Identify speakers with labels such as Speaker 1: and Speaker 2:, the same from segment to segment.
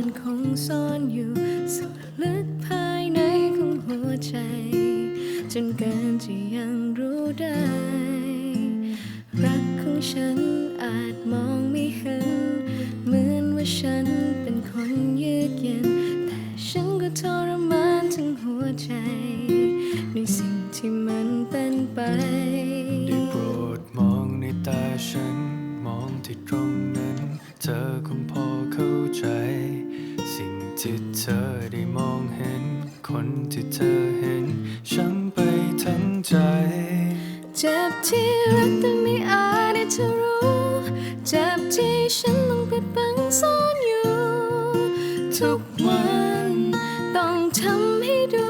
Speaker 1: ันคงซ่อนอยู่สุดลึกภายในของหัวใจ จนเกินจะยังรู้ได้ รักของฉันอาจมองไม่เห็น เหมือนว่าฉันเป็นคนเยือกเย็น แต่ฉันก็ทรมานทั้งหัวใจ ในสิ่งที่มันเป็นไป ได้
Speaker 2: โปรดมองในตาฉันมองที่ตรงนั้น เธอคงพอเข้าใจ สิ่งที่เธอได้มองเห็น คนที่เธอเห็นฉันไปทั้งใจ
Speaker 1: เจ็บที่รักแต่ไม่อาจได้เธอรู้ เจ็บที่ฉันต้องปิดบังซ่อนอยู่ ทุกวันต้องทำให้ดู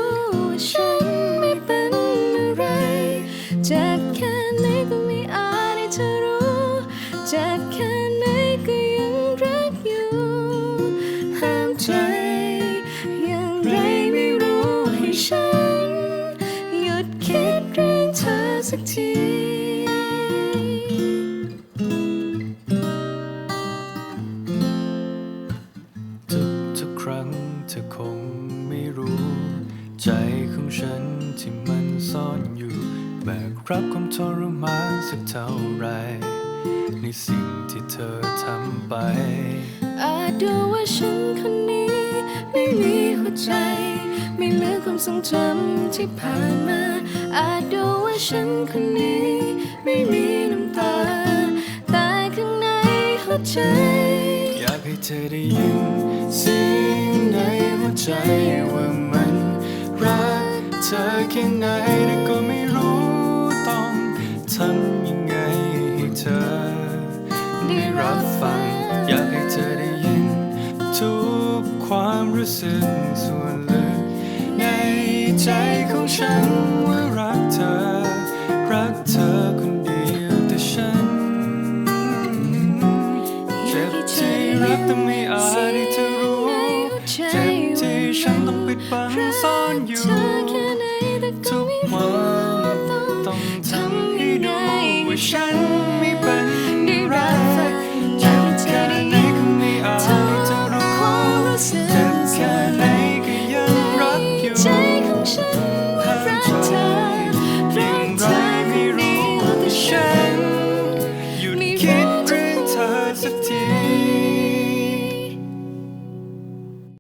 Speaker 1: สักที
Speaker 2: ทุกทุกๆครั้งเธอคงไม่รู้ ใจของฉันที่มันซ่อนอยู่ แบกรับความทรมานสักเท่าไหรในสิ่งที่เธอทำไป
Speaker 1: อาจดูว่าฉันคนนี้ ไม่มีหัวใจ ไม่เหลือความทรงจำที่ผ่านมา อาจดูว่าฉันคนนี้ ไม่มีน้ำตา แต่ข้างในหัวใจ อ
Speaker 2: ยากให้เธอได้ยินเสียงในหัวใจว่ามันรักเธอแค่ไหนแต่ก็ไม่รู้ต้องทำยังไงให้เธอได้รับฟัง อยากให้เธอได้ยินทุกความรู้สึกส่วน ใจของฉันว่ารักเธอ รักเธอคนเดียวแต่ฉัน
Speaker 1: เจ็บที่รักแต่ไม่อาจให้เธอรู้ เจ็บที่ฉันต้องปิดบังซ่อนอยู่